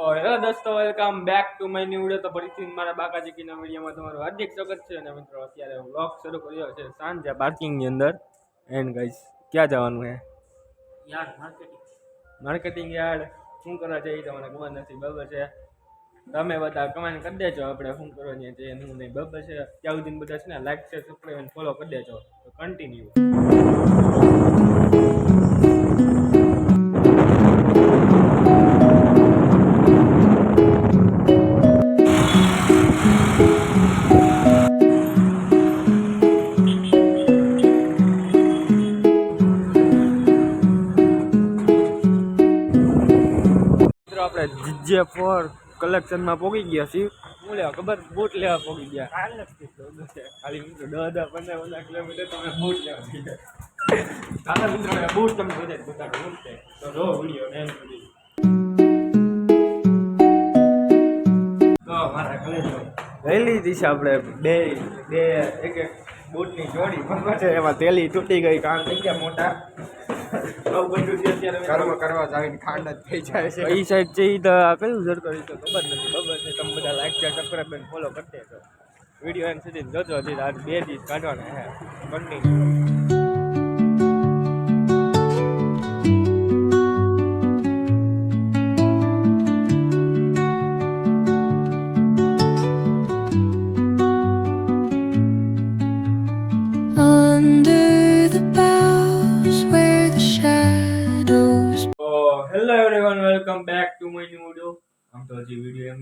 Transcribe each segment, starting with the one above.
Hello દોસ્તો welcome back to my new video તો ફરીથી મારા બાકાજીકીના વિડીયોમાં તમારું હાર્દિક સ્વાગત છે. અને મિત્રો અત્યારે વ્લોગ શરૂ કર્યો છે સાંજે પાર્કિંગની અંદર. એન્ડ ગાઈસ ક્યાં જવાનું છે યાર માર્કેટિંગ માર્કેટિંગ યાર્ડ. શું કરવા છે એ તમને ખબર નથી બરાબર છે. તમે બધા કમેન્ટ કરી દેજો આપણે શું કરવાની છે એનું નહીં બરાબર છે. ત્યાં સુધી બધા છે ને લાઈક છે સબસ્ક્રાઈબ અને ફોલો કરી દેજો. તો કન્ટિન્યુ જીજે ફોર કલેક્શનમાં પોગી ગયા છીએ. હું લેવા ખબર? બૂટ લેવા પોગી ગયા. ખાલી મિત્રો દસ દસ પંદર પંદર કિલોમીટર તમે બૂટ લેવા ચાલો મિત્રો બૂટ તમને બધા બતાડો તો રો વીડિયો ને તો મારા કલેજો લઈ દિશા આપણે બે બે, એક એક બૂટની જોડી. પણ એમાં તેલી તૂટી ગઈ, કારણ થઈ ગયા મોટા આવું બધું છે અત્યારે કર્મ કરવા જાય ખાંડ જ થઈ જાય છે. એ સાઈડ છે એ તો કયું સરકારી તો ખબર નથી ખબર છે. તમે બધા લાઈક શેર સબસ્ક્રાઈબ અને ફોલો કરી તો વીડિયો એમ સુધી જોજો હજી આજ બે દિવસ કાઢવાના હે કન્ટિન્યુ Under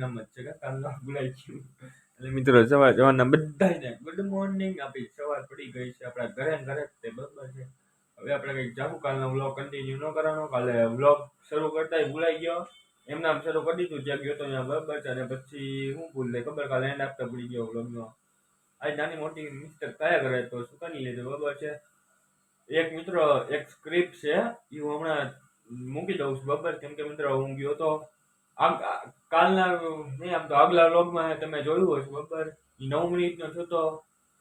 એમના જ છે કાલનો ભૂલાઈ ગયું એટલે મિત્રો, સવાર જવાના બધાને ગુડ મોર્નિંગ આપી સવાર પડી ગઈ છે, આપણા ઘરે ઘરે જ તે બરાબર છે. હવે આપણે કંઈક જાવું કાલનો વ્લોગ કન્ટિન્યુ ન કરવાનો. કાલે વ્લોગ શરૂ કરતા ભૂલાઈ ગયો. એમના આમ શરૂ કરી દીધું, જ્યાં ગયો તો ત્યાં બરાબર છે. અને પછી હું ભૂલ લે ખબર કાલે એન્ડ આપતા ભૂલી ગયો વ્લોગનો આજ નાની મોટી મિસ્ટેક થયા કરે તો શું કરી લીધું બરાબર છે. એક મિત્રો, એક સ્ક્રિપ્ટ છે એ હું હમણાં મૂકી દઉં છું, બરાબર? કેમ કે મિત્રો, હું ગયો તો આ- કાલના, નહીં, આમ તો આગલા વ્લોગમાં તમે જોયું હશે બરાબર નવ મિનિટનો થતો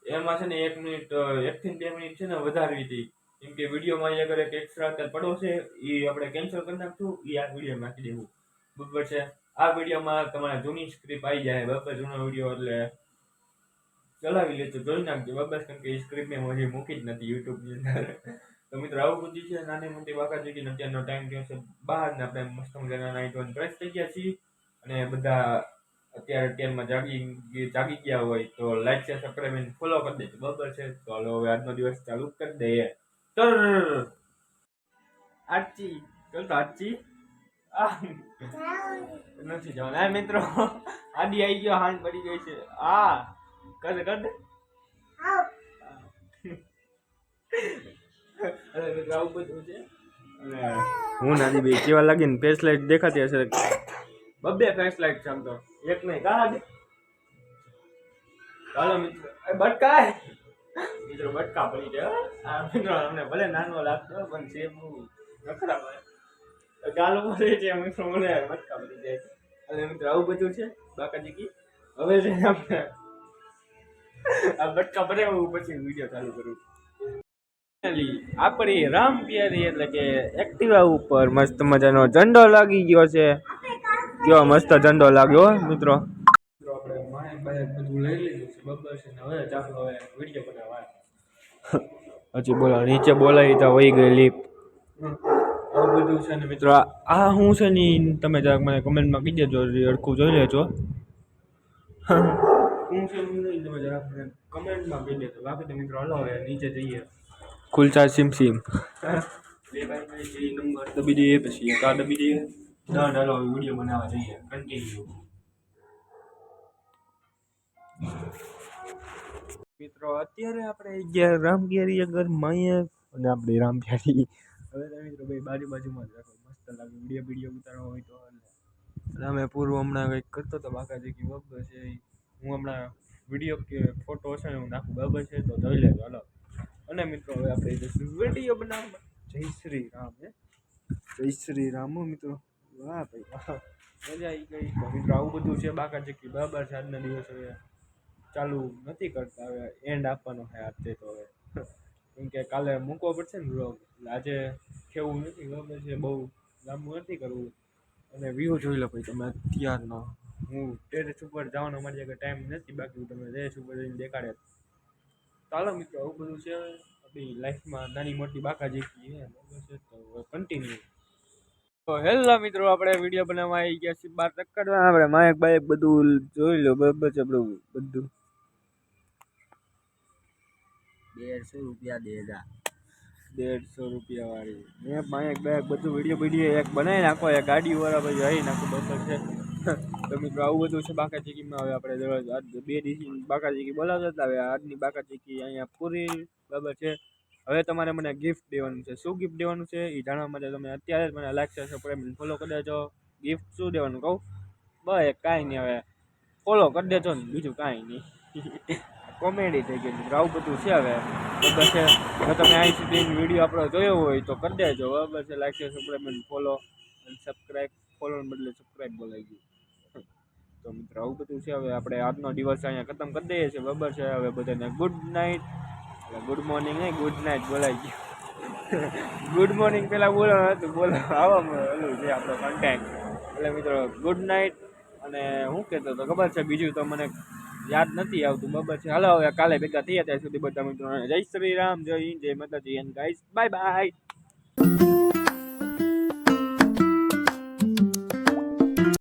એમાં છે ને એક મિનિટ એકથી બે મિનિટ છે ને વધારવી હતી. કેમ કે વિડીયોમાં આગળ એક એક્સ્ટ્રા અત્યારે પડો છે એ આપણે કેન્સલ કરી નાખશું એ આ વીડિયો નાખી દેવું. બરાબર છે? આ વિડીયોમાં તમારે જૂની સ્ક્રિપ્ટ આવી જાય, બરાબર, જૂનો વીડિયો, એટલે ચલાવી લેજો, જોઈ નાખજો, બરાબર? કેમ કે એ સ્ક્રિપ્ટ મેં હજી મૂકી જ નથી યુટ્યુબની અંદર. તો મિત્રો, આવું બધું છે, નાની મોટી વાકા જગી અત્યારનો ટાઈમ થયો છે, બહારને આપણે મસ્ત મજાના નાઈ વન પ્રેસ થઈ ગયા છીએ. અને બધા અત્યારે અત્યારમાં જાગી જાગી ગયા હોય તો લાઈક છે સબસ્ક્રાઈબ અને ફોલો કરી દેજો. બરાબર છે? તો હાલો હવે આજનો દિવસ ચાલુ કરી દઈએ. તર આચી ચાલ તો આચી નથી જવાનું. આ મિત્રો આડી આવી ગયો હાંડ પડી ગઈ છે. આ કદ કદ અરે મિત્રો આવું બધું છે? અને હું નાની બે કેવા લાગીને લાઈટ દેખાતી હશે. બબ્બે ફેસ લાઈટ છે આમ તો. એક નહીં કાળા દે. ચાલો મિત્રો. એ બટકાય મિત્રો, બટકા પડી ગયો. આ મિત્રો, અમને ભલે નાનો લાગતો પણ બહુ નખરા પડે ગાલો પડે છે, મિત્રો, મને બટકા પડી જાય અને મિત્રો, આવું બધું છે, બાકાજી કી? હવે છે આપણે આ બટકા પડે હું પછી વીડિયો ચાલુ કરું. આપણી રામ પિયારી એટલે કે એક્ટિવા ઉપર મસ્ત મજાનો ઝંડો લાગી ગયો છે. કેવો મસ્ત ઝંડો લાગ્યો મિત્રો. હજી બોલા નીચે બોલાવી તો વહી ગઈ લીપ બધું છે ને મિત્રો આ- હું છે ને તમે જરાક મને કમેન્ટમાં કહી દેજો અડખું જોઈ લેજો. હું છે તમે જરાક મને કમેન્ટમાં કહી દેજો બાકી તો મિત્રો. હલો હવે નીચે જઈએ. ખુલચા સિમ સિમ. બે ભાઈ ભાઈ જે નંબર દબી દઈએ પછી એક આ દબી દઈએ ડન ચાલો વીડિયો બનાવવા જઈએ. કન્ટિન્યુ મિત્રો, અત્યારે આપણે ગયા રામગેરી અગર માયક અને આપણે રામપ્યારી હવે તમે મિત્રો ભાઈ બાજુ બાજુમાં જ રાખો. મસ્ત લાગે. વીડિયો વીડિયો ઉતારવા હોય તો અને અમે પૂર્વ હમણાં કંઈક કરતો તો બાકાજી કે બબ્બર છે હું હમણાં વીડિયો કે ફોટો હશે ને હું નાખું. બરાબર છે? તો જોઈ લેજો. હલો. અને મિત્રો, હવે આપણે વીડિયો બનાવવા. જય શ્રી રામ, હે? જય શ્રી રામ મિત્રો. વાહ ભાઈ મજા આવી ગઈ. મિત્રો આવું બધું છે બાકા ચીકી બરાબર છે આજના દિવસ હવે ચાલુ નથી કરતા હવે એન્ડ આપવાનો છે આજે તો હવે. કેમ કે કાલે મૂકવો પડશે ને વ્લોગ એટલે આજે કેવું નથી ગમે છે બહુ લાંબુ નથી કરવું. અને વ્યૂ જોઈ લો ભાઈ તમે અત્યારનો. હું ટેરેસ ઉપર જવાનો મારી આગળ ટાઈમ નથી બાકી હું તમને ટેરેસ ઉપર જઈને દેખાડે. ચાલો મિત્રો આવું બધું છે. આપણી લાઈફમાં નાની મોટી બાકાજી છે છે. તો કન્ટિન્યુ તો હેલો મિત્રો આપણે વીડિયો બનાવવા આવી ગયા છીએ બાર તક્કડવા આપણે માયક બાયક બધું જોઈ લો બરાબર છે આપણું બધું. દેડસો રૂપિયા દે હજાર દેડસો રૂપિયા વાળી મેં બાયક બાયક બધું વીડિયો વીડિયો એક બનાવી નાખો એક ગાડી વાળા પછી આવી નાખો બરાબર છે. તો મિત્રો આવું બધું છે બાકા ચીકીમાં હવે આપણે દરરોજ આજ બે દિવસની બાકા ચીકી બોલાવતા હતા. હવે આજની બાકા ચીકી અહીંયા પૂરી બરાબર છે. હવે તમારે મને ગિફ્ટ દેવાનું છે. શું ગિફ્ટ દેવાનું છે એ જાણવા માટે તમે અત્યારે જ મને લાઈક છે સબસ્ક્રાઈબ ફોલો કરી દેજો. ગિફ્ટ શું દેવાનું કહું? બસ કાંઈ નહીં હવે. ફોલો કરી દેજો ને બીજું કાંઈ નહીં. કોમેડી થઈ ગઈ આવું બધું છે હવે. બરાબર છે? જો તમે અહીં સુધી વીડિયો આપણો જોયો હોય તો કરી દેજો. બરાબર છે? લાઈક છે સબસ્ક્રાઈબ ફોલો અને સબસ્ક્રાઈબ ફોલોને બદલે સબસ્ક્રાઈબ બોલાઈ ગયું તો મિત્રો, આવું બધું છે હવે. આપણે આજનો દિવસ અહીંયા ખતમ કરી દઈએ છીએ. બરાબર છે? હવે બધાને ગુડ નાઇટ ગુડ મોર્નિંગ નહીં ગુડ નાઇટ બોલાઈ ગયું. ગુડ મોર્નિંગ પહેલાં બોલવાનું હતું બોલો. આવા ઓલું છે આપણો કન્ટેન્ટ એટલે મિત્રો ગુડ નાઇટ અને હું કહેતો હતો, ખબર છે બીજું તો મને યાદ નથી આવતું બરાબર છે. હાલો, હવે કાલે ભેગા થયા ત્યાં સુધી બધા મિત્રો, જય શ્રી રામ, જય હિન્દ, જય માતાજી એન્ડ ગાઈસ બાય બાય